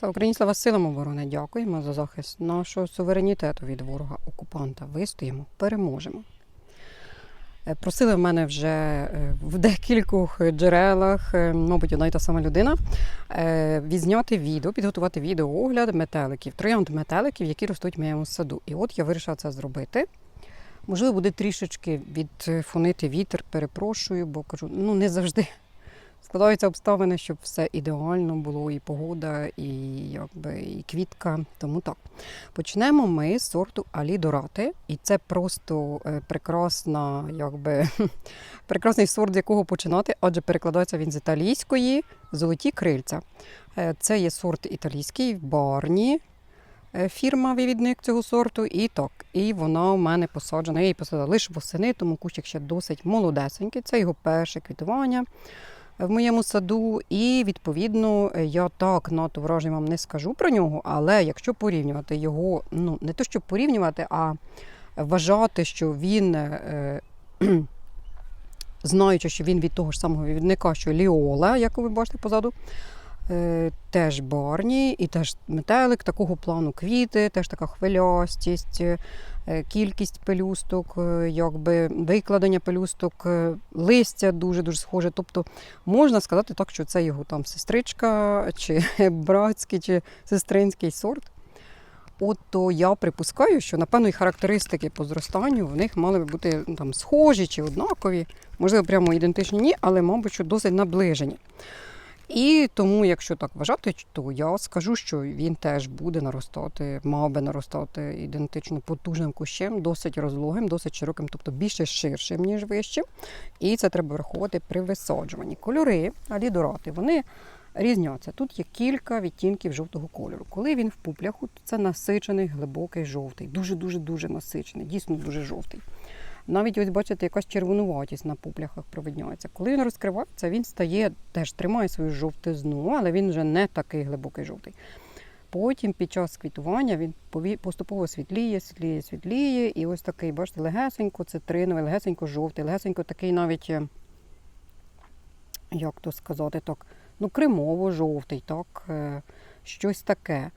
Слава Україні, слава силам оборони. Дякуємо за захист нашого суверенітету від ворога окупанта. Вистоїмо, переможемо. Е, Просили в мене вже е, в декількох джерелах, е, мабуть, одна й та сама людина, відзняти відео, підготувати відеоогляд метеликів, троянд метеликів, які ростуть в моєму саду. І от я вирішила це зробити. Можливо, буде трішечки відфонити вітер, перепрошую, бо кажу, ну не завжди складаються обставини, щоб все ідеально було, і погода, і якби і квітка. Тому так. Почнемо ми з сорту Алідорати, і це просто е, прекрасна, якби прекрасний сорт, з якого починати, адже перекладається він з італійської золоті крильця. Е, Це є сорт італійський Барні. е, Фірма вивідник цього сорту, і так, і вона у мене посаджена. Я її посадила лише восени, тому кущик ще досить молодесенький. Це його перше квітування в моєму саду. І відповідно я так надто вражень вам не скажу про нього, але якщо порівнювати його, ну не то щоб порівнювати, а вважати, що він, е, знаючи, що він від того ж самого відника, що Ліола, як ви бачите позаду. Е, Теж барні і теж метелик такого плану квіти, теж така хвилястість, е, кількість пелюсток, е, якби викладення пелюсток, листя дуже дуже схоже. Тобто можна сказати так, що це його там сестричка, чи братський, чи сестринський сорт. От то я припускаю, що напевно і характеристики по зростанню в них мали би бути ну, там схожі чи однакові, можливо, прямо ідентичні ні, але, мабуть, що досить наближені. І тому, якщо так вважати, то я скажу, що він теж буде наростати, мав би наростати ідентично потужним кущем, досить розлогим, досить широким, тобто більше ширшим, ніж вищим. І це треба враховувати при висаджуванні. Кольори алідорати, вони різняться. Тут є кілька відтінків жовтого кольору. Коли він в пупляху, то це насичений глибокий жовтий, дуже-дуже дуже насичений, дійсно дуже жовтий. Навіть ось бачите, якась червонуватість на пупляхах провидняється. Коли він розкривається, він стає, теж тримає свою жовтизну, але він вже не такий глибокий жовтий. Потім під час квітування він поступово світліє, світліє, світліє. І ось такий, бачите, легесенько цитриновий, легесенько жовтий, легесенько такий навіть, е, як то сказати, так, ну, кремово-жовтий, так, е, щось таке.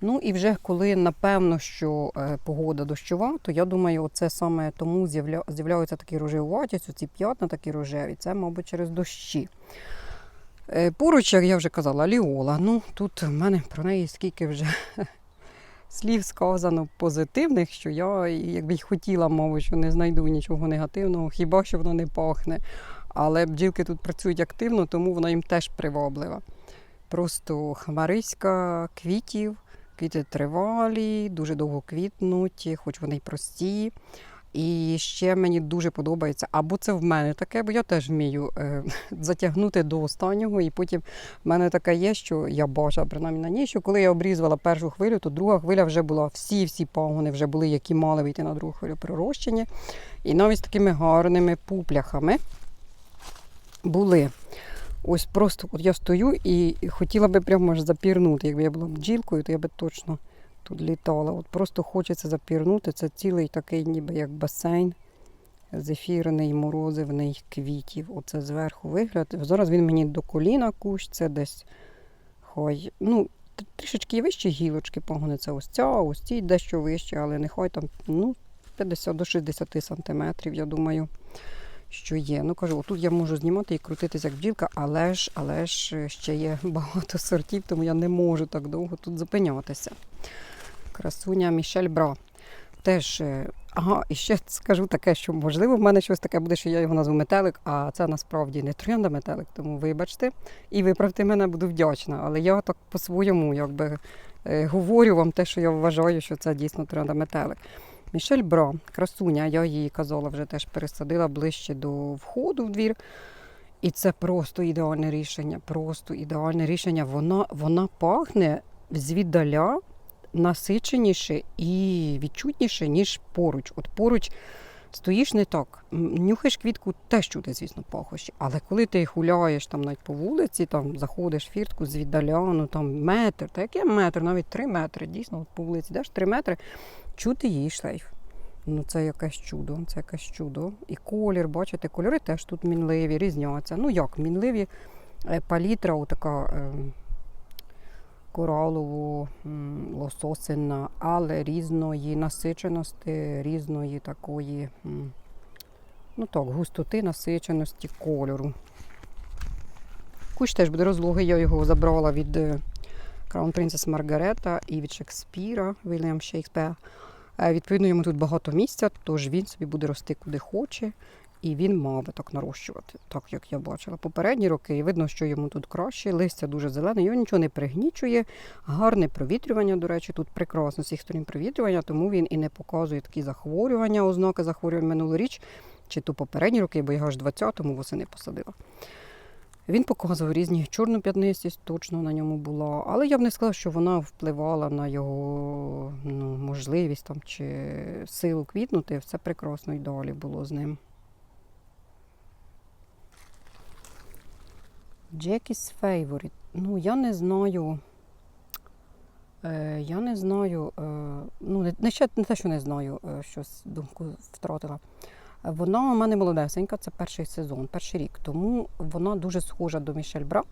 Ну і вже коли напевно, що е, погода дощова, то я думаю, це саме тому з'явля... з'являються такі рожевуватість, ці п'ятна такі рожеві. Це, мабуть, через дощі. Е, Поруч, як я вже казала, Ліола. Ну тут в мене про неї скільки вже слів сказано позитивних, що я якби й хотіла, мабуть, що не знайду нічого негативного, хіба що воно не пахне. Але бджілки тут працюють активно, тому вона їм теж приваблива. Просто хмариська квітів. Квіти тривалі, дуже довго квітнуть, хоч вони й прості. І ще мені дуже подобається, або це в мене таке, бо я теж вмію е, затягнути до останнього. І потім в мене таке є, що я бачила принаймні на ній, що коли я обрізувала першу хвилю, то друга хвиля вже була, всі-всі пагони вже були, які мали вийти на другу хвилю прирощені. І навіть з такими гарними пупляхами були. Ось просто от я стою і хотіла би прямо аж запірнути. Якби я була бджілкою, то я би точно тут літала. От просто хочеться запірнути. Це цілий такий, ніби як басейн зефірний, морозивний квітів. Оце зверху вигляд. Зараз він мені до коліна кущ, це десь хай. Ну, трішечки вищі гілочки погони. Це ось ця, ось ці дещо вище, але нехай там ну, 50 до 60 сантиметрів, я думаю що є. Ну кажу, тут я можу знімати і крутитися як бджілка, але ж, але ж е, ще є багато сортів, тому я не можу так довго тут зупинятися. Красуня Мішель Бра. Теж, е, ага, і ще скажу таке, що можливо в мене щось таке буде, що я його назву метелик, а це насправді не троянда метелик, тому вибачте і виправте мене, буду вдячна. Але я так по-своєму якби е, говорю вам те, що я вважаю, що це дійсно троянда метелик. Мішель Бра, красуня, я її казала, вже теж пересадила ближче до входу в двір. І це просто ідеальне рішення. Просто ідеальне рішення. Вона, вона пахне звіддаля насиченіше і відчутніше, ніж поруч. От поруч стоїш не так. Нюхаєш квітку, теж чути, звісно, пахощі. Але коли ти гуляєш там навіть по вулиці, там заходиш в фіртку звіддаля, ну там метр, та який метр, навіть три метри, дійсно, от по вулиці йдеш три метри, чути її шлейф. Ну, це якесь чудо, це якесь чудо. І колір, бачите, кольори теж тут мінливі, різняться. Ну як, мінливі Е, палітра, така коралово м, лососина, але різної насиченості, різної такої, ну так, густоти, насиченості кольору. Кущ теж буде розлогий, я його забрала від е, Crown Princess Маргарета і від Шекспіра, Вільям Шекспер. Е, Відповідно, йому тут багато місця, тож він собі буде рости куди хоче, і він мав би так нарощувати, так як я бачила. Попередні роки і видно, що йому тут краще, листя дуже зелене, його нічого не пригнічує, гарне провітрювання, до речі, тут прекрасно з всіх сторін провітрювання, тому він і не показує такі захворювання, ознаки захворювань минулоріч, чи то попередні роки, бо я аж 20-му восени посадила. Він показував різні чорну п'ятнистість, точно на ньому була. Але я б не сказала, що вона впливала на його ну, можливість там, чи силу квітнути. Все прекрасно і далі було з ним. Jackie's Favorite. Ну, я не знаю. Е, я не знаю. Е, ну, не, ще, не те, що не знаю, е, щось думку втратила. Вона у мене молодесенька, це перший сезон, перший рік. Тому вона дуже схожа до Мішель Бра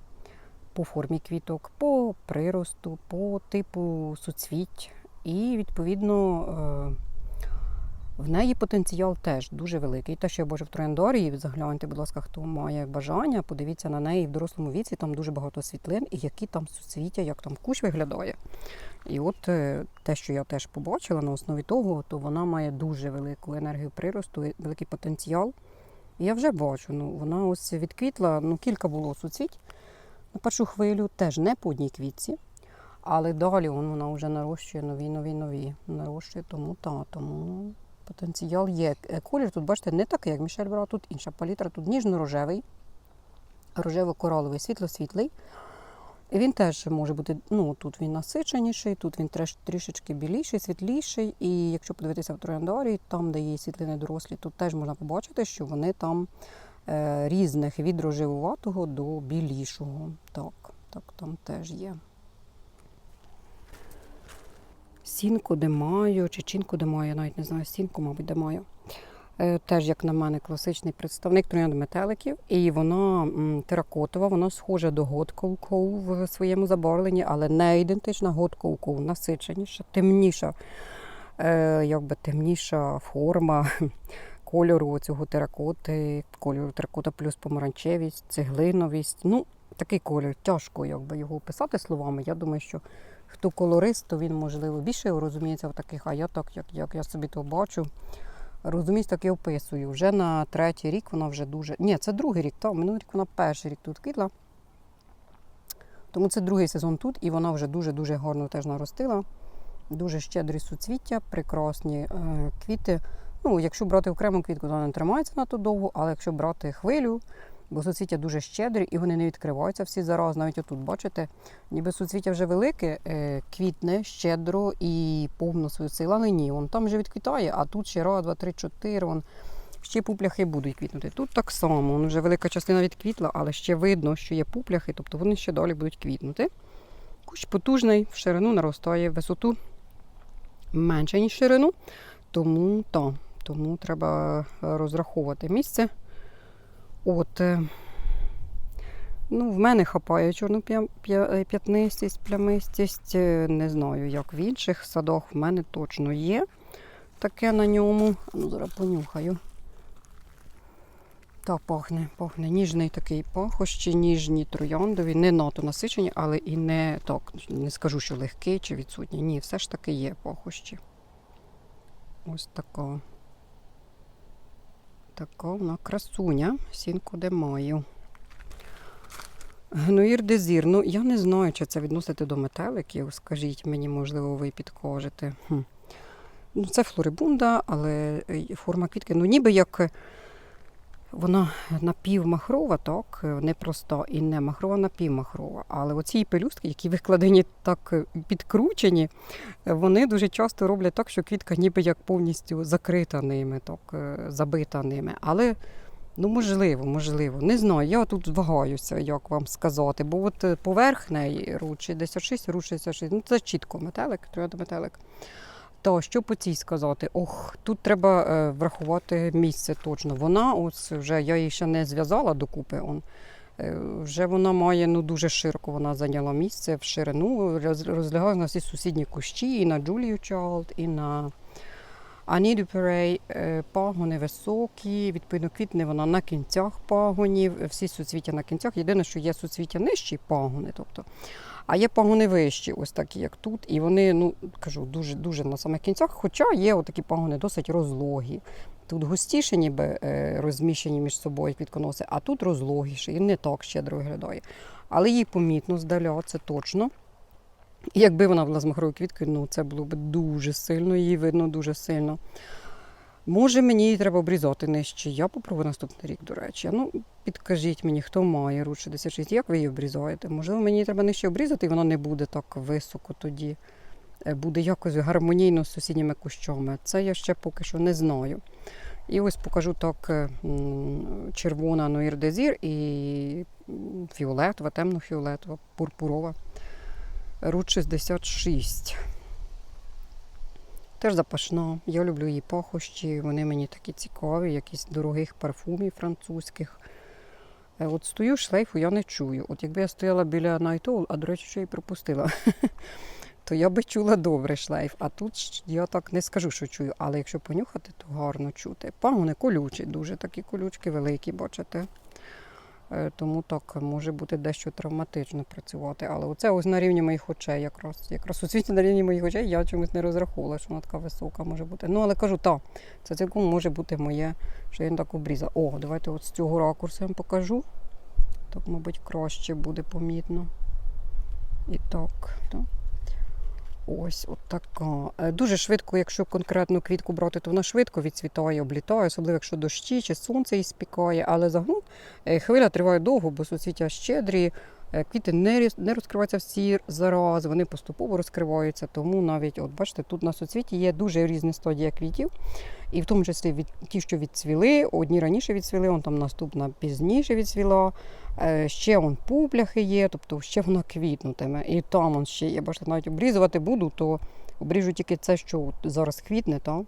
по формі квіток, по приросту, по типу суцвіть. І, відповідно, е, в неї потенціал теж дуже великий. Те, що я бачу в трояндорії, загляньте, будь ласка, хто має бажання, подивіться на неї в дорослому віці, там дуже багато світлин, і які там суцвіття, як там кущ виглядає. І от е, те, що я теж побачила на основі того, то вона має дуже велику енергію приросту, і великий потенціал. І я вже бачу, ну вона ось відквітла, ну кілька було суцвіть на першу хвилю, теж не по одній квітці. Але далі вона вже нарощує нові, нові, нові. Нарощує, тому та, тому потенціал є. Е, Колір тут, бачите, не такий, як Мішель брала, тут інша палітра, тут ніжно-рожевий, рожево-кораловий, світло-світлий. І він теж може бути, ну тут він насиченіший, тут він трішечки біліший, світліший. І якщо подивитися в трояндорі, там, де є світлини дорослі, тут теж можна побачити, що вони там е, різних від рожевуватого до білішого. Так, так, там теж є. Сінку де маю, чи чинку де маю, я навіть не знаю, сінку, мабуть, де маю. Е, Теж, як на мене, класичний представник троянд метеликів. І вона теракотова, вона схожа до Готкоу в своєму забарвленні, але не ідентична Готкоу, насиченіша, темніша, е, якби темніша форма кольору цього теракоти, кольору теракота плюс помаранчевість, цеглиновість. Ну, такий колір, тяжко якби його описати словами. Я думаю, що хто колорист, то він, можливо, більше розуміється в таких, а я так, як, як я собі то бачу. Розумієш, так і описую. Вже на третій рік вона вже дуже. Ні, це другий рік, так, минулий рік вона перший рік тут квітла. Тому це другий сезон тут, і вона вже дуже-дуже гарно теж наростила. Дуже щедрі суцвіття, прекрасні е, квіти. Ну, якщо брати окрему квітку, то вона не тримається надто довго, але якщо брати хвилю, бо суцвіття дуже щедрі і вони не відкриваються всі зараз. Навіть отут, бачите, ніби суцвіття вже велике, е, квітне щедро і повно свою силу, але ні, вон там вже відквітає, а тут ще раз, два, три, чотири. Вон, ще пупляхи будуть квітнути. Тут так само, вон вже велика частина відквітла, але ще видно, що є пупляхи, тобто вони ще далі будуть квітнути. Кущ потужний, в ширину наростає висоту менше, ніж ширину, тому, та, тому треба розраховувати місце. От, е, ну, в мене хапає чорну е, п'ятнистість, плямистість. Е, Не знаю, як в інших садах. В мене точно є таке на ньому. Ну, зараз понюхаю. Так, пахне, пахне. Ніжний такий пахощі, ніжні трояндові, не надто насичені, але і не так, не скажу, що легкий чи відсутній. Ні, все ж таки є пахощі. Ось така. Така вона красуня, сінку де маю. Гноїр дезір. Ну, я не знаю, чи це відносити до метеликів. Скажіть мені, можливо, ви підкажете. Хм. Ну, це флорибунда, але е, форма квітки, ну ніби як е, вона напівмахрова, так, е, не проста і не махрова, напівмахрова. Але оці пелюстки, які викладені так е, підкручені, вони дуже часто роблять так, що квітка ніби як повністю закрита ними, так, е, забита ними. Але ну, можливо, можливо. Не знаю. Я тут вагаюся, як вам сказати. Бо от поверх неї руч 66, руч 66, ну це чітко метелик, метелик. То що по цій сказати? Ох, тут треба е, врахувати місце точно. Вона ось вже я її ще не зв'язала докупи. Он. Е, Вже вона має ну, дуже широко вона зайняла місце в ширину, роз- розлягає на всі сусідні кущі, і на Джулію Чайлд, і на Ані Дюперей. Е, Пагони високі, відповідно, квітне вона на кінцях пагонів, всі суцвіття на кінцях. Єдине, що є суцвіття нижчі пагони, тобто, а є пагони вищі, ось такі, як тут. І вони, ну кажу, дуже дуже на самих кінцях. Хоча є отакі пагони досить розлогі. Тут густіше, ніби е, розміщені між собою квітконоси, а тут розлогіше і не так щедро виглядає. Але їй помітно здаля, це точно. І якби вона була з махровою квіткою, ну це було б дуже сильно, її видно дуже сильно. Може, мені її треба обрізати нижче. Я попробую наступний рік, до речі. Ну, підкажіть мені, хто має руч 66, як ви її обрізаєте? Можливо, мені її треба нижче обрізати, і вона не буде так високо тоді. Е, Буде якось гармонійно з сусідніми кущами. Це я ще поки що не знаю. І ось покажу так е, червона Нуїр Дезір і фіолетова, темно-фіолетова, пурпурова. Рут 66. Теж запашна. Я люблю її пахощі. Вони мені такі цікаві, якісь дорогих парфумів французьких. Е, От стою, шлейфу я не чую. От якби я стояла біля Найтоул, а до речі, що я і пропустила, то я би чула добре шлейф. А тут я так не скажу, що чую, але якщо понюхати, то гарно чути. Пагони колючі, дуже такі колючки великі, бачите. Е, Тому так може бути дещо травматично працювати. Але оце ось на рівні моїх очей, якраз якраз у світі на рівні моїх очей я чомусь не розраховувала, що вона така висока може бути. Ну але кажу, так, це цілком може бути моє, що я так обрізала. О, давайте от з цього ракурсу я вам покажу. Так, мабуть, краще буде помітно. І так, так. Ось от така. Е, Дуже швидко, якщо конкретну квітку брати, то вона швидко відцвітає, облітає, особливо якщо дощі чи сонце її спікає. Але загалом е, хвиля триває довго, бо суцвіття щедрі, квіти не, не розкриваються всі зараз, вони поступово розкриваються. Тому навіть, от бачите, тут на суцвіті є дуже різні стадії квітів. І в тому числі від ті, що відцвіли, одні раніше відцвіли, он там наступна пізніше відцвіла. Е, Ще он пупляхи є, тобто ще вона квітнутиме. І там он ще є. Бачите, навіть обрізувати буду, то обріжу тільки це, що зараз квітне, та?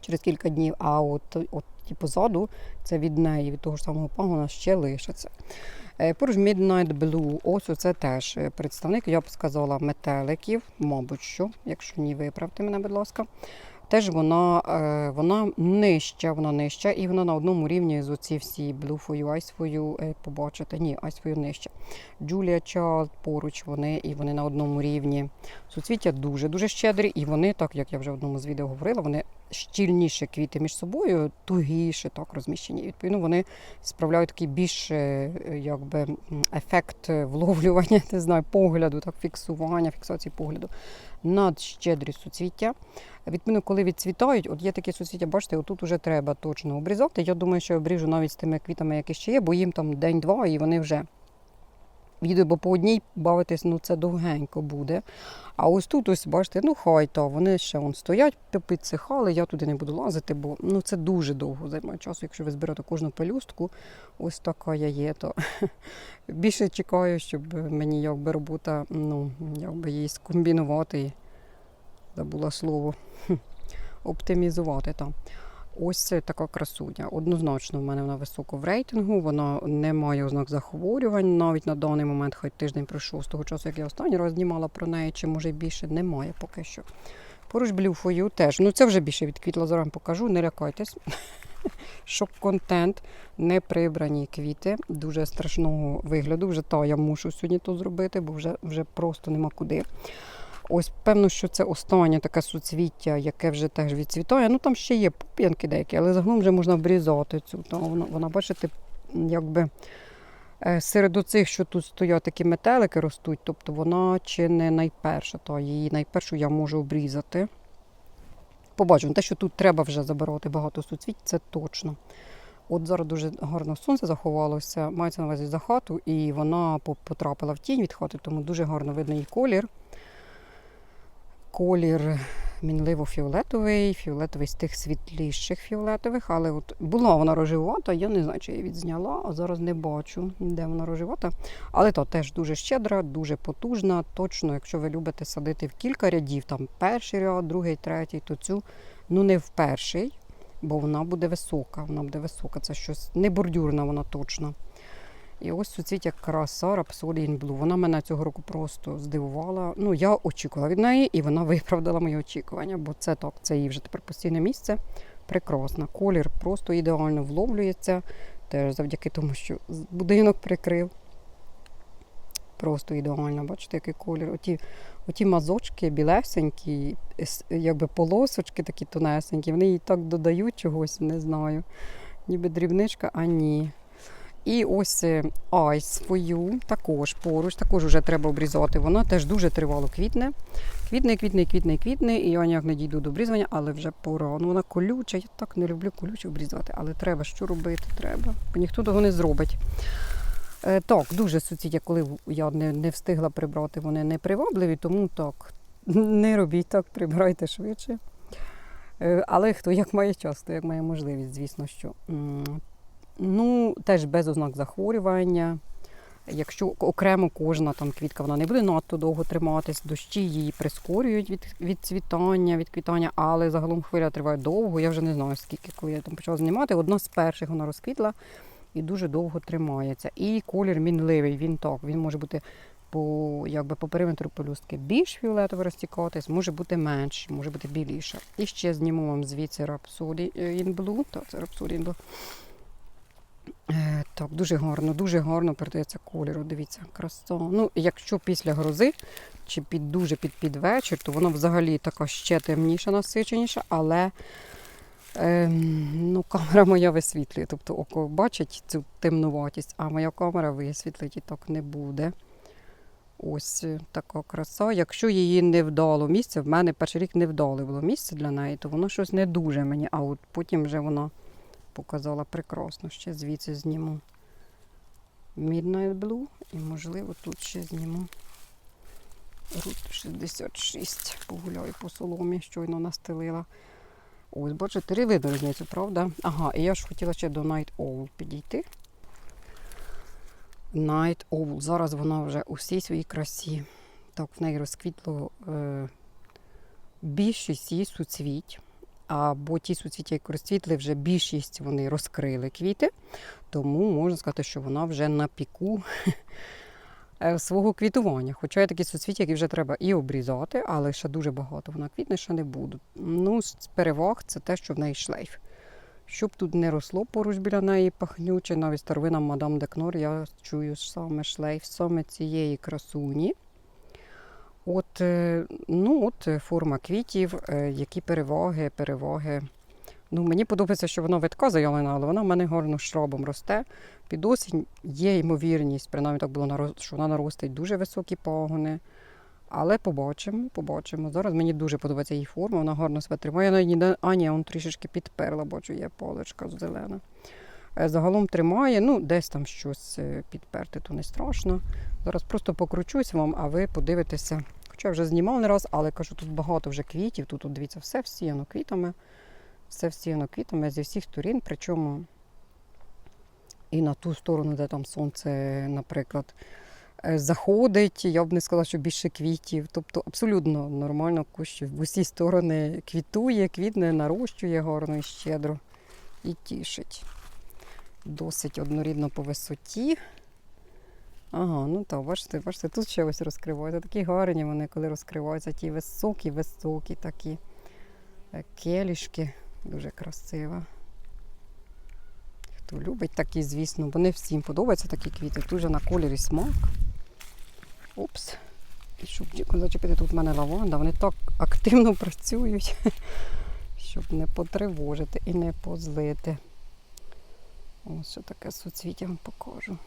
Через кілька днів, а от, от ті позаду це від неї, від того ж самого пагона ще лишиться. Е, Поруч Midnight Blue, ось оце теж е, представник, я б сказала, метеликів, мабуть, що, якщо ні, виправте мене, будь ласка. Теж вона, е, вона нижча, вона нижча, і вона на одному рівні з оці всі you, е, побачите. Ні, you нижча. Julia Child поруч вони, і вони на одному рівні. Суцвіття дуже-дуже щедрі, і вони, так як я вже в одному з відео говорила, вони щільніше квіти між собою, тугіше так розміщені. Відповідно, вони справляють такий більш е, якби, ефект вловлювання, не знаю, погляду, так, фіксування, фіксації погляду. Надщедрі суцвіття. Відповідно, коли відцвітають, от є такі суцвіття, бачите, отут уже треба точно обрізати. Я думаю, що я обріжу навіть з тими квітами, які ще є, бо їм там день-два, і вони вже відео, бо по одній бавитись, ну це довгенько буде. А ось тут, ось бачите, ну хай то, вони ще вон стоять, підсихали, я туди не буду лазити, бо ну це дуже довго займає часу. Якщо ви зберете кожну пелюстку, ось така я є, то більше чекаю, щоб мені якби робота, ну, якби її скомбінувати. Забула слово. Оптимізувати там. Ось така красуня. Однозначно, в мене вона високо в рейтингу, вона не має ознак захворювань. Навіть на даний момент, хоч тиждень пройшов з того часу, як я останній раз знімала про неї, чи може більше, немає поки що. Поруч You теж. Ну це вже більше відквітла, зараз вам покажу, не лякайтесь. Щоб контент не прибрані квіти дуже страшного вигляду. Вже та я мушу сьогодні то зробити, бо вже, вже просто нема куди. Ось, певно, що це останнє таке суцвіття, яке вже теж відцвітає. Ну там ще є пуп'янки деякі, але загалом вже можна обрізати цю. Та вона, вона, бачите, якби е, серед оцих, що тут стоять такі метелики ростуть, тобто вона чи не найперша, то її найпершу я можу обрізати. Побачимо, те, що тут треба вже забирати багато суцвіть, це точно. От зараз дуже гарно сонце заховалося, мається на увазі за хату, і вона потрапила в тінь від хати, тому дуже гарно видно її колір. Колір мінливо-фіолетовий, фіолетовий з тих світліших фіолетових, але от була вона рожевата, я не знаю, чи її відзняла, а зараз не бачу, де вона рожевата. Але то теж дуже щедра, дуже потужна. Точно, якщо ви любите садити в кілька рядів, там перший ряд, другий, третій, то цю ну не в перший, бо вона буде висока. Вона буде висока. Це щось не бордюрна, вона точно. І ось суцвіття краса Rhapsody in Blue. Вона мене цього року просто здивувала. Ну, я очікувала від неї, і вона виправдала мої очікування, бо це так, це її вже тепер постійне місце. Прекрасна. Колір просто ідеально вловлюється. Теж завдяки тому, що будинок прикрив. Просто ідеально, бачите, який колір. Оті, оті мазочки білесенькі, якби полосочки такі тонесенькі, вони їй так додають чогось, не знаю. Ніби дрібничка, а ні. І ось е, айс свою також поруч, також вже треба обрізати. Вона теж дуже тривало квітне. Квітне, квітне, квітне, квітне, і я ніяк не дійду до обрізання, але вже пора. Ну вона колюча, я так не люблю колюче обрізати, але треба, що робити, треба. Бо ніхто того не зробить. Е, так, дуже суцвіття, коли я не, не встигла прибрати, вони не привабливі, тому так, не робіть так, прибирайте швидше. Е, але хто як має час, то як має можливість, звісно, що. Ну, теж без ознак захворювання. Якщо окремо кожна там квітка вона не буде надто довго триматись, дощі її прискорюють від, від цвітання, від квітання, але загалом хвиля триває довго. Я вже не знаю скільки, коли я там почала знімати. Одна з перших вона розквітла і дуже довго тримається. І колір мінливий, він так, він може бути по, якби, по периметру пелюстки більш фіолетово розтікатись, може бути менш, може бути біліше. І ще зніму вам звідси Rhapsody in Blue. Так, це Blue. Е, Так, дуже гарно, дуже гарно передається кольору. Дивіться, краса. Ну, якщо після грози чи під дуже під, під вечір, то вона взагалі така ще темніша, насиченіша, але ем, ну, камера моя висвітлює. Тобто око бачить цю темнуватість, а моя камера висвітлить і так не буде. Ось е, така краса. Якщо її не вдало місце, в мене перший рік не вдале було місце для неї, то воно щось не дуже мені, а от потім вже вона показала прекрасно. Ще звідси зніму Midnight Blue і, можливо, тут ще зніму Route 66. Погуляю по соломі, щойно настелила. Ось, бачите, три видно правда? Ага, і я ж хотіла ще до Night Owl підійти. Night Owl. Зараз вона вже у всій своїй красі. Так, в неї розквітло е, більшість її суцвіть. Або ті суцвіття, які розцвітли, вже більшість вони розкрили квіти, тому можна сказати, що вона вже на піку е, свого квітування. Хоча є такі суцвіття, які вже треба і обрізати, але ще дуже багато вона квітне, ще не будуть. Ну, з переваг це те, що в неї шлейф. Щоб тут не росло поруч біля неї пахнюче, навіть старовина мадам Декнор, я чую саме шлейф саме цієї красуні. От, е, ну, от е, форма квітів, е, які переваги, переваги. Ну, мені подобається, що вона витка заявлена, але вона в мене гарно шрабом росте. Під осінь є ймовірність, принаймні так було що вона наростить дуже високі пагони. Але побачимо, побачимо. Зараз мені дуже подобається її форма, вона гарно себе тримає. Я навіть а ні, он трішечки підперла, бачу, є паличка зелена. Е, Загалом тримає, ну, десь там щось е, підперти, то не страшно. Зараз просто покручусь вам, а ви подивитеся. Хоча вже знімав не раз, але кажу, тут багато вже квітів. Тут, от, дивіться, все всіяно квітами. Все всіяно квітами зі всіх сторін. Причому і на ту сторону, де там сонце, наприклад, е, заходить. Я б не сказала, що більше квітів. Тобто абсолютно нормально кущ в усі сторони квітує, квітне, нарощує гарно і щедро і тішить. Досить однорідно по висоті. Ага, ну так, бачите, бачите, тут ще ось розкриваються. Такі гарні вони, коли розкриваються, ті високі, високі такі е, келішки. Дуже красиво. Хто любить такі, звісно, бо не всім подобаються такі квіти. Дуже на кольорі смак. Опс. І щоб зачепити, тут в мене лаванда, вони так активно працюють, щоб не потривожити і не позлити. Ось що таке суцвіття вам покажу.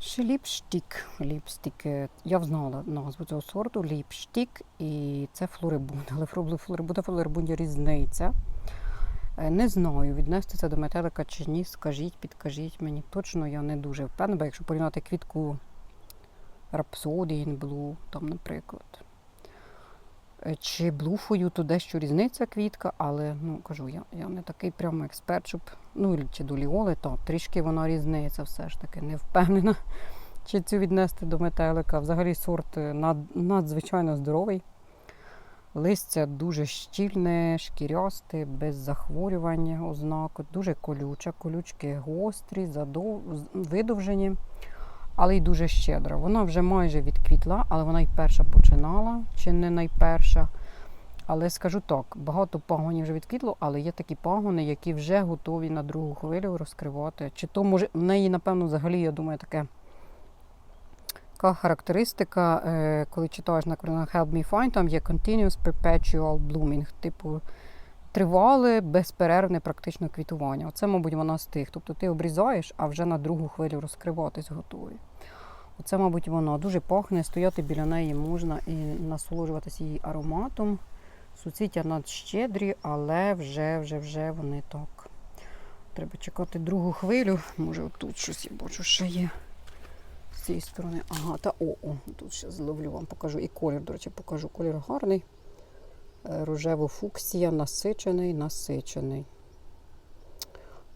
Ще ліпштік. Ліпстік. Я взнала назву цього сорту ліпштік, і це флорибунд. Але флорибу- флорибунда флорибунді різниця. Е, Не знаю, віднести це до метелика чи ні. Скажіть, підкажіть мені. Точно я не дуже впевнена, бо якщо порівняти квітку in Blue, там, наприклад. Чи блуфою, то дещо різниця квітка, але ну кажу, я, я не такий прямо експерт, щоб ну чи до ліоли, то трішки вона різниця все ж таки. Не впевнена, чи цю віднести до метелика. Взагалі сорт е, над, надзвичайно здоровий. Листя дуже щільне, шкірясте, без захворювань ознак, дуже колюча, колючки гострі, задов... видовжені, але й дуже щедра. Вона вже майже відквітла, але вона й перша починала, чи не найперша. Але скажу так, багато пагонів вже відквітло, але є такі пагони, які вже готові на другу хвилю розкривати. Чи то може в неї, напевно, взагалі, я думаю, таке. Така характеристика, е, коли читаєш на Help Me Find, там є Continuous Perpetual Blooming, типу тривале, безперервне практично квітування. Оце, мабуть, вона з тих. Тобто ти обрізаєш, а вже на другу хвилю розкриватись готові. Оце, мабуть, воно дуже пахне, стояти біля неї можна і насолоджуватися її ароматом. Суцвіття надщедрі, але вже, вже, вже вони так. Треба чекати другу хвилю. Може, отут щось я бачу, ще є. З цієї сторони. Ага, та о, о, тут ще зловлю вам, покажу. І колір, до речі, покажу. Колір гарний. Е, Рожево-фуксія, насичений, насичений.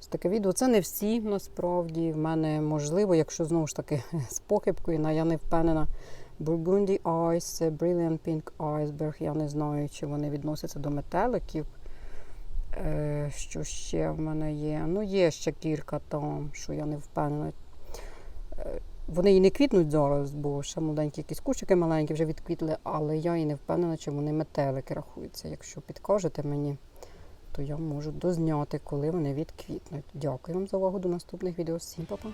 Ось таке відео. Це не всі насправді. В мене можливо, якщо знову ж таки з похибкою, я не впевнена. Burgundy Ice, Brilliant Pink Iceberg. Я не знаю, чи вони відносяться до метеликів. Е, що ще в мене є? Ну, є ще кілька там, що я не впевнена. Вони і не квітнуть зараз, бо ще молоденькі якісь кущики маленькі вже відквітли, але я і не впевнена, чи вони метелики рахуються. Якщо підкажете мені, то я можу дозняти, коли вони відквітнуть. Дякую вам за увагу до наступних відео. Всім па-па!